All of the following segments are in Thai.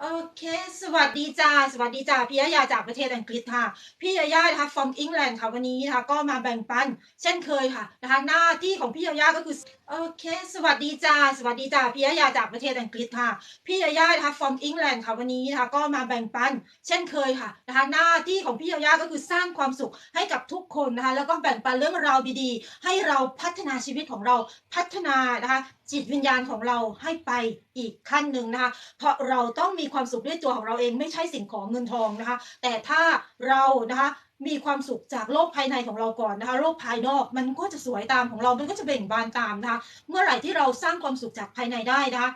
โอเค สวัสดีจ้า สวัสดีจ้า พี่ยายาจากประเทศอังกฤษค่ะ พี่ยายานะคะ from England ค่ะ วันนี้นะคะ ก็มาแบ่งปัน เช่นเคยค่ะนะคะ หน้าที่ของพี่ยายาก็คือ โอเค สวัสดีจ้า สวัสดีจ้า พี่ยายาจากประเทศอังกฤษค่ะ พี่ยายานะคะ from England ค่ะ วันนี้นะคะ ก็มาแบ่งปัน เช่นเคยค่ะนะคะ หน้าที่ของพี่ยายาก็คือสร้างความสุขให้กับทุกคนนะคะ แล้วก็แบ่งปันเรื่องราวดีๆ ให้เราพัฒนาชีวิตของเรา พัฒนานะคะ จิตวิญญาณของเราให้ไป อีกขั้นหนึ่งนะคะ เพราะเราต้องมีความสุขด้วยตัวของเราเองไม่ใช่สิ่งของเงินทองนะคะ แต่ถ้าเรานะคะมีความสุขจากโลกภายในของเราก่อนนะคะโลกภายนอกมันก็จะสวยตามของเรา มันก็จะเบ่งบานตามนะคะเมื่อไหร่ที่เราสร้างความสุขจากภายในได้นะคะ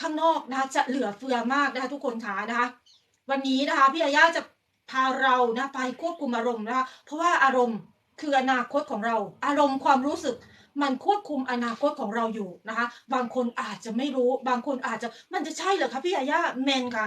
ข้างนอกนะคะจะเหลือเฟือมากนะคะทุกคนค่ะนะคะ วันนี้นะคะพี่อาย่าจะพาเรานะไปควบคุมอารมณ์นะคะเพราะว่าอารมณ์คืออนาคตของเรา อารมณ์ความรู้สึก มันควบคุมอนาคตของเราอยู่นะคะ บางคนอาจจะไม่รู้ บางคนอาจจะมันจะใช่เหรอคะพี่ยาย่าแมนค่ะ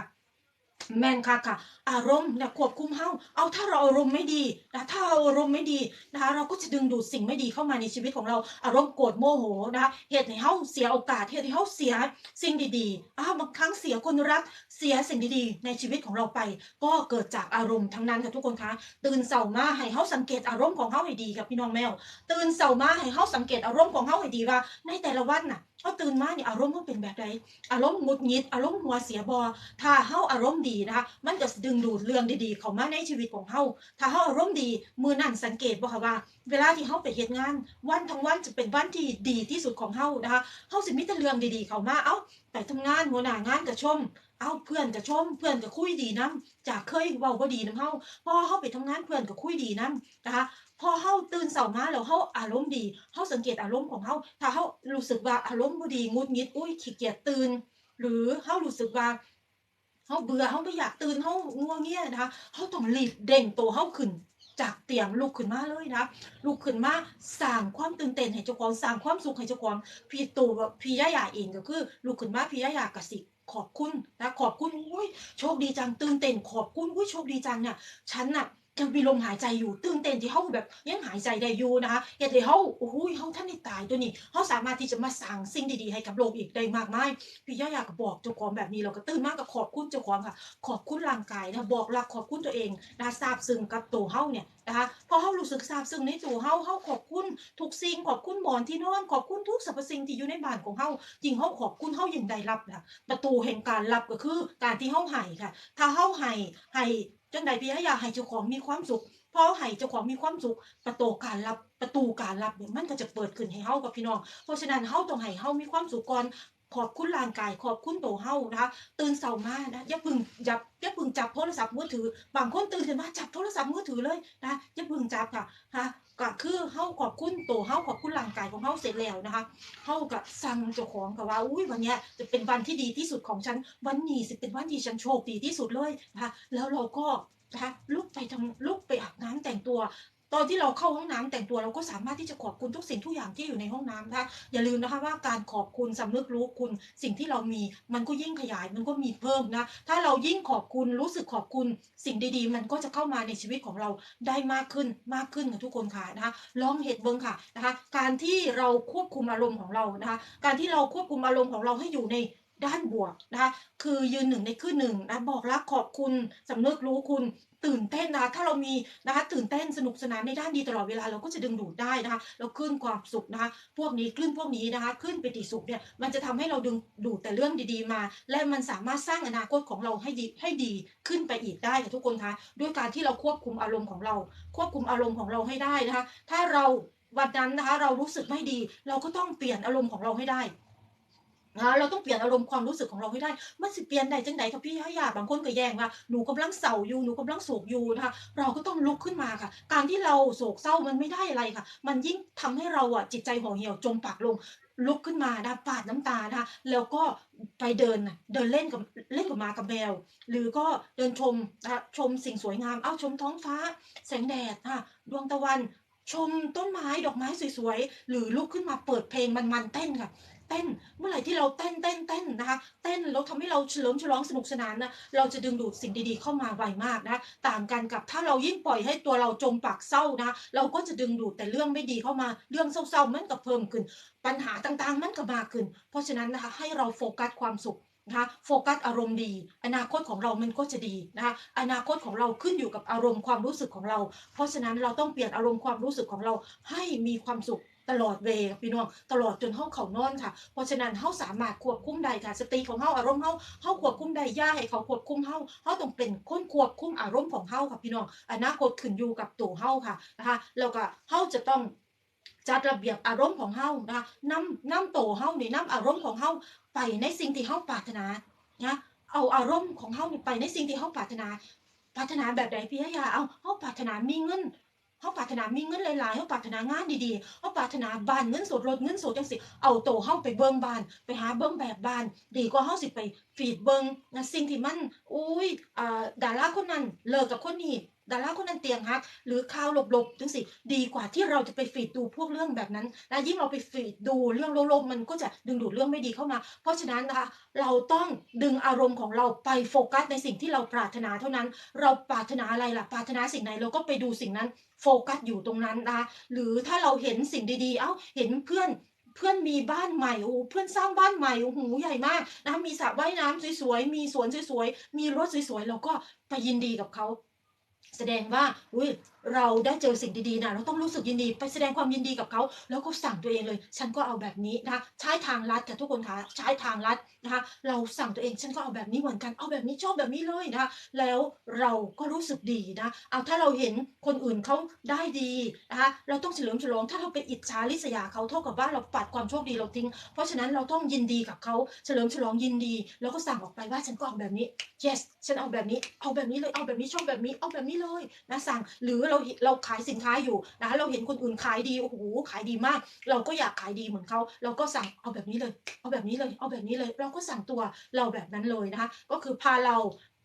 แมนค่ะค่ะ อารมณ์เนี่ยควบคุมเฮาเอาถ้าเราอารมณ์ไม่ดีนะถ้าเราอารมณ์ไม่ดีนะคะเราก็จะดึงดูดสิ่งไม่ดีเข้ามาในชีวิตของเรา อารมณ์โกรธโมโหนะคะเหตุให้เฮาเสียโอกาสเหตุให้เฮาเสียสิ่งดีๆอ้าวบางครั้งเสียคนรักเสียสิ่งดีๆ ในชีวิตของเราไป ก็เกิดจากอารมณ์ทั้งนั้นค่ะทุกคนคะตื่นเสามาให้เฮาสังเกตอารมณ์ของเฮาให้ดีกับพี่น้องแมวตื่นเสามาให้เฮาสังเกตอารมณ์ของเฮาให้ดีว่า ในแต่ละวันน่ะ เฮาตื่นมาเนี่ยอารมณ์เฮาเป็นแบบใดอารมณ์หงุดหงิดอารมณ์หัวเสียบอถ้าเฮาอารมณ์ดีนะคะ มันจะดึงดูดเรื่องดีๆเข้ามาในชีวิตของเฮาถ้าเฮาอารมณ์ดีมือนั่นสังเกตบ่ค่ะว่า เวลาที่เฮาไปเฮ็ดงาน วันทั้งวันจะเป็นวันที่ดีที่สุดของเฮานะคะเฮาสิมีแต่เรื่องดีๆเข้ามาเอ้าไปทำงานหัวหน้างานก็ชมเอาเพื่อนก็ชมเพื่อนก็คุยดีนํจากเคยเว้าบ่ดีนํเฮาพอเฮาไปทำงานเพื่อนก็คุยดีนํนะคะ พอเฮาตื่นเช้ามาแล้วเฮาอารมณ์ดีเฮาสังเกตอารมณ์ของเฮาถ้าเฮารู้สึกว่าอารมณ์บ่ดีงุดงิดอุ๊ยขี้เกียจตื่น หรือเฮารู้สึกว่าเฮาเบื่อเฮาบ่อยากตื่นเฮางัวเงี้ยนะคะเฮาต้องรีบเด้งตัวเฮาขึ้นจากเตียงลุกขึ้นมาเลยนะลุกขึ้นมาสร้างความตื่นเต้นให้เจ้าของสร้างความสุขให้เจ้าของพี่ตู่กับพี่ย่าหยาเองก็คือลุกขึ้นมาพี่ย่าหยาก็สิขอบคุณนะขอบคุณอุ๊ยโชคดีจังตื่นเต้นขอบคุณอุ๊ยโชคดีจังเนี่ยฉันน่ะ ยังมีลมหายใจอยู่ตื่นเต้นที่เฮาแบบยังหายใจได้อยู่นะคะเฮ็ดให้เฮาโอ้โฮเฮาทันได้ตายตัวนี้เฮาสามารถที่จะมาสร้างสิ่งดีๆให้กับโลกอีกได้มากมายพี่ย่าอยากบอกเจ้าของแบบนี้เราก็ตื่นมาก็ขอบคุณเจ้าของค่ะ ขอบคุณร่างกายนะบอกรักขอบคุณตัวเองนะคะซาบซึ้งกับตัวเฮาเนี่ยนะคะพอเฮารู้สึกซาบซึ้งในตัวเฮาเฮาขอบคุณทุกสิ่งขอบคุณหมอนที่นอนขอบคุณทุกสรรพสิ่งที่อยู่ในบ้านของเฮายิ่งเฮาขอบคุณเฮายิ่งได้รับนะประตูแห่งการรับก็คือ การที่เฮาให้ค่ะ ถ้าเฮาให้ให้ จังใดพี่อยากให้เจ้าของมีความสุขพอให้เจ้าของมีความสุขประตูการรับประตูการรับเนี่ยมันก็จะเปิดขึ้นให้เฮากับพี่น้อง เพราะฉะนั้นเฮาต้องให้เฮามีความสุขก่อนขอบคุณร่างกายขอบคุณตัวเฮานะคะตื่นเช้ามานะอย่าพึ่งอย่าอย่าพึ่งจับโทรศัพท์มือถือบางคนตื่นขึ้นมาจับโทรศัพท์มือถือเลยนะอย่าพึ่งจับค่ะฮะ ก็คือเฮาขอบคุณตัวเฮาขอบคุณร่างกายของเฮาเสร็จแล้วนะคะเฮาก็สั่งเจ้าของกับว่าอุ้ยวันเนี้ยจะเป็นวันที่ดีที่สุดของฉันวันนี้สิเป็นวันที่ฉันโชคดีที่สุดเลยนะคะแล้วเราก็นะคะลุกไปทำลุกไปอาบน้ำแต่งตัว ตอนที่เราเข้าห้องน้ำแต่งตัวเราก็สามารถที่จะขอบคุณทุกสิ่งทุกอย่างที่อยู่ในห้องน้ำนะคะอย่าลืมนะคะว่าการขอบคุณสำนึกรู้คุณสิ่งที่เรามีมันก็ยิ่งขยายมันก็มีเพิ่มนะถ้าเรายิ่งขอบคุณรู้สึกขอบคุณสิ่งดีๆ มันก็จะเข้ามาในชีวิตของเราได้มากขึ้นมากขึ้นค่ะทุกคนค่ะนะคะลองเหตุเบิ้งค่ะนะคะการที่เราควบคุมอารมณ์ของเรานะคะการที่เราควบคุมอารมณ์ของเราให้อยู่ใน ด้านบวกนะคะคือยืนหนึ่งในขึ้นหนึ่งนะบอกรักขอบคุณสำนึกรู้คุณตื่นเต้นนะคะถ้าเรามีนะคะตื่นเต้นสนุกสนานในด้านดีตลอดเวลาเราก็จะดึงดูดได้นะคะเราขึ้นความสุขนะคะพวกนี้คลื่นพวกนี้นะคะขึ้นไปติสุขเนี่ยมันจะทำให้เราดึงดูดแต่เรื่องดีๆมา และมันสามารถสร้างอนาคตของเราให้ดีให้ดีขึ้นไปอีกได้ค่ะทุกคนคะด้วยการที่เราควบคุมอารมณ์ของเรา ควบคุมอารมณ์ของเราให้ได้นะคะถ้าเราวันนั้นนะคะเรารู้สึกไม่ดี เราก็ต้องเปลี่ยนอารมณ์ของเราให้ได้ นะเราต้องเปลี่ยนอารมณ์ความรู้สึกของเราให้ได้ มันสิเปลี่ยนได้จังใดครับพี่ฮะยาบางคนก็แย้งว่าหนูกำลังเศร้าอยู่หนูกำลังโศกอยู่นะคะเราก็ต้องลุกขึ้นมาค่ะ การที่เราโศกเศร้ามันไม่ได้อะไรค่ะ มันยิ่งทำให้เราอะจิตใจห่อเหี่ยวจมปากลงลุกขึ้นมานะปาดน้ำตานะคะแล้วก็ไปเดินเดินเล่นกับเล่นกับมากับแมว หรือก็เดินชมนะคะชมสิ่งสวยงาม เอ้าชมท้องฟ้า แสงแดดค่ะดวงตะวันชมต้นไม้ดอกไม้สวยๆ หรือลุกขึ้นมาเปิดเพลงมันๆเต้นค่ะ เต้น เมื่อไหร่ที่เราเต้นเต้นเต้นนะคะ เต้นแล้วทำให้เราเฉลิมฉลองสนุกสนานนะเราจะดึงดูดสิ่งดีๆเข้ามาไวมากนะต่างกันกับถ้าเรายิ่งปล่อยให้ตัวเราจมปากเศร้านะเราก็จะดึงดูดแต่เรื่องไม่ดีเข้ามาเรื่องเศร้าๆมันก็เพิ่มขึ้น ปัญหาต่างๆมันก็มากขึ้น เพราะฉะนั้นนะคะให้เราโฟกัสความสุขนะคะโฟกัสอารมณ์ดี อนาคตของเรามันก็จะดีนะคะอนาคตของเราขึ้นอยู่กับอารมณ์ความรู้สึกของเรา เพราะฉะนั้นเราต้องเปลี่ยนอารมณ์ความรู้สึกของเราให้มีความสุข ตลอดเวลพี่น้องตลอดจนเฮาเขานอนค่ะ เพราะฉะนั้นเฮาสามารถควบคุมได้ค่ะ สติของเฮาอารมณ์เฮาเฮาควบคุมได้ย่าให้เขาควบคุมเฮาเฮาต้องเป็นคนควบคุมอารมณ์ของเฮาค่ะพี่น้องอนาคตขึ้นอยู่กับตัวเฮาค่ะนะคะแล้วก็เฮาจะต้องจัดระเบียบอารมณ์ของเฮานะคะนำนำโตวเฮานี่นำอารมณ์ของเฮาไปในสิ่งที่เฮาปรารถนานะเอาอารมณ์ของเฮานี่ไปในสิ่งที่เฮาปรารถนาปรารถนาแบบใดพี่ยาเอาเฮาปรารถนามีเงิน เขาปรารถนามีเงินหลายๆเขาปรารถนางานดีๆเขาปรารถนาบ้านเงินสดรถเงินสดจังสิเอาโตเข้าไปเบิ่งบ้าน ไปหาเบิ่งแบบบ้าน ดีกว่าเขาสิไปฟีดเบิ่งนะสิ่งที่มันอุ้ยอ่าดาราคนนั้นเลิกกับคนนี้ ดาราคนนั้นเตียงฮัก หรือข่าวหลบๆจังสิดีกว่าที่เราจะไปฟีดดูพวกเรื่องแบบนั้น และยิ่งเราไปฟีดดูเรื่องลบๆมันก็จะดึงดูดเรื่องไม่ดีเข้ามา เพราะฉะนั้นนะคะเราต้องดึงอารมณ์ของเราไปโฟกัสในสิ่งที่เราปรารถนาเท่านั้น เราปรารถนาอะไรล่ะปรารถนาสิ่งไหนเราก็ไปดูสิ่งนั้นโฟกัสอยู่ตรงนั้นนะคะหรือถ้าเราเห็นสิ่งดีๆ เอ้าเห็นเพื่อนเพื่อนมีบ้านใหม่โอ้เพื่อนสร้างบ้านใหม่โอ้โหใหญ่มากนะมีสระว่ายน้ำสวยๆมีสวนสวยๆมีรถสวยๆเราก็ไปยินดีกับเขา แสดงว่าอุ้ยเราได้เจอสิ่งดีๆนะเราต้องรู้สึกยินดี ไปแสดงความยินดีกับเขาแล้วก็สั่งตัวเองเลย ฉันก็เอาแบบนี้นะคะใช้ทางลัดค่ะทุกคนคะใช้ทางลัดนะคะเราสั่งตัวเองฉันก็เอาแบบนี้เหมือนกันเอาแบบนี้ชอบแบบนี้เลยนะคะแล้วเราก็รู้สึกดีนะเอาถ้าเราเห็นคนอื่นเขาได้ดีนะคะเราต้องเฉลิมฉลองถ้าเราไปอิจฉาริษยาเขาเท่ากับว่าเราปัดความโชคดีเราทิ้ง เพราะฉะนั้นเราต้องยินดีกับเขาเฉลิมฉลองยินดี แล้วก็สั่งออกไปว่าฉันก็เอาแบบนี้ yes ฉันเอาแบบนี้เอาแบบนี้เลยเอาแบบนี้ชอบแบบนี้เอาแบบนี้เลยนะสั่งหรือเราเราขายสินค้าอยู่นะคะเราเห็นคนอื่นขายดีโอ้โหขายดีมาก เราก็อยากขายดีเหมือนเขาเราก็สั่งเอาแบบนี้เลย เอาแบบนี้เลย เอาแบบนี้เลย เราก็สั่งตัวเราแบบนั้นเลยนะคะก็คือพาเรา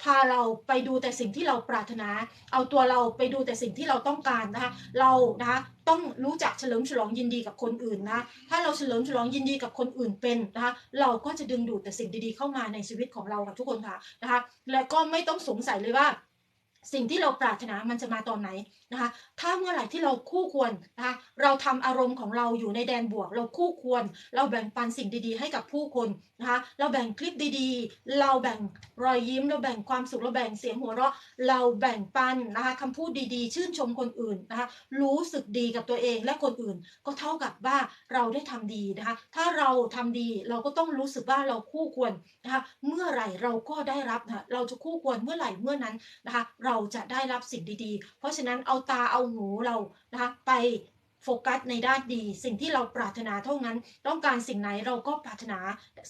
พาเราไปดูแต่สิ่งที่เราปรารถนา เอาตัวเราไปดูแต่สิ่งที่เราต้องการนะคะ เรานะคะต้องรู้จักเฉลิมฉลองยินดีกับคนอื่นนะ ถ้าเราเฉลิมฉลองยินดีกับคนอื่นเป็นนะคะ เราก็จะดึงดูดแต่สิ่งดีๆเข้ามาในชีวิตของเราค่ะทุกคนค่ะนะคะ และก็ไม่ต้องสงสัยเลยว่า สิ่งที่เราปรารถนามันจะมาตอนไหนนะคะ ถ้าเมื่อไหร่ที่เราคู่ควรนะคะ เราทำอารมณ์ของเราอยู่ในแดนบวก เราคู่ควร เราแบ่งปันสิ่งดีๆ ให้กับผู้คนนะคะ เราแบ่งคลิปดีๆ เราแบ่งรอยยิ้ม เราแบ่งความสุข เราแบ่งเสียงหัวเราะ เราแบ่งปันนะคะคำพูดดีๆ ชื่นชมคนอื่นนะคะ รู้สึกดีกับตัวเองและคนอื่น ก็เท่ากับว่าเราได้ทำดีนะคะ ถ้าเราทำดีเราก็ต้องรู้สึกว่าเราคู่ควรนะคะ เมื่อไหร่เราก็ได้รับนะ เราจะคู่ควรเมื่อไหร่เมื่อนั้นนะคะ เราราจะได้รับสิ่งดีๆ เพราะฉะนั้นเอาตาเอาหูเรานะคะไปโฟกัสในด้านดี สิ่งที่เราปรารถนาเท่านั้น ต้องการสิ่งไหนเราก็ปรารถนา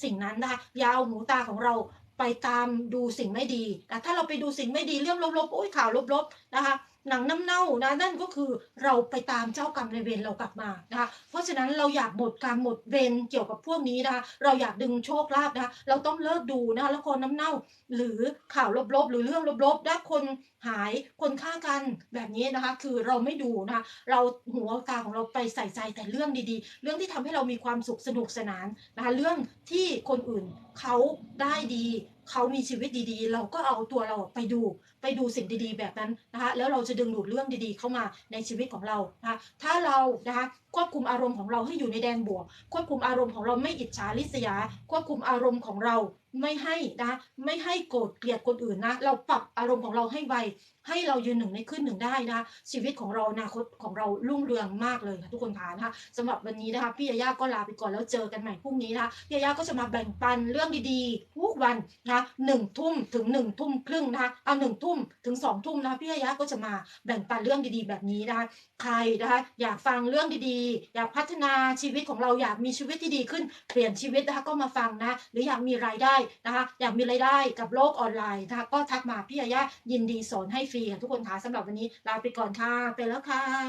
สิ่งนั้นนะคะอย่าเอาหูตาของเราไปตามดูสิ่งไม่ดีแต่ถ้าเราไปดูสิ่งไม่ดีเรื่องลบๆโอ้ยข่าวลบๆนะคะ หนังน้ำเน่านะนั่นก็คือเราไปตามเจ้ากรรมนเวรเรากลับมานะคะเพราะฉะนั้นเราอยากหมดกรรมหมดเวรเกี่ยวกับพวกนี้นะคะเราอยากดึงโชคลาภนะคะเราต้องเลิกดูนะคะละครน้ำเน่า หรือข่าวลบๆ หรือเรื่องลบๆและคนหายคนฆ่ากันแบบนี้นะคะ คือเราไม่ดูนะคะเราหัวตาของเราไปใส่ใจแต่เรื่องดีๆ เรื่องที่ทำให้เรามีความสุขสนุกสนานนะคะเรื่องที่คนอื่นเขาได้ดี เขามีชีวิตดีๆ เราก็เอาตัวเราไปดูไปดูสิ่งดีๆ แบบนั้นนะคะแล้วเราจะดึงดูดเรื่องดีๆ เข้ามาในชีวิตของเรานะคะถ้าเรานะคะควบคุมอารมณ์ของเราให้อยู่ในแดนบวก ควบคุมอารมณ์ของเราไม่อิจฉาริษยา ควบคุมอารมณ์ของเรา ไม่ให้นะไม่ให้โกรธเกลียดคนอื่นนะ เราปรับอารมณ์ของเราให้ไวให้เรายืนหนึ่งในขึ้นหนึ่งได้นะคะชีวิตของเราอนาคตของเรารุ่งเรืองมากเลยค่ะทุกคนค่ะนะคะสำหรับวันนี้นะคะพี่ยาย่าก็ลาไปก่อนแล้วเจอกันใหม่พรุ่งนี้นะคะพี่ยาย่าก็จะมาแบ่งปันเรื่องดีๆทุกวันนะคะหนึ่งทุ่มถึงหนึ่งทุ่มครึ่งนะคะเอาหนึ่งทุ่มถึงสองทุ่มนะคะพี่ยาย่าก็จะมาแบ่งปันเรื่องดีๆ แบบนี้นะคะใครนะคะอยากฟังเรื่องดีๆ อยากพัฒนาชีวิตของเราอยากมีชีวิตที่ดีขึ้น เปลี่ยนชีวิตนะคะก็มาฟังนะ หรืออยากมีรายได้นะคะ อยากมีรายได้กับโลกออนไลน์นะคะ ก็ทักมาพี่ยาย่ายินดีสอนให้ฟรีค่ะทุกคนค่ะสำหรับวันนี้ลาไปก่อนค่ะ ไปแล้วค่ะ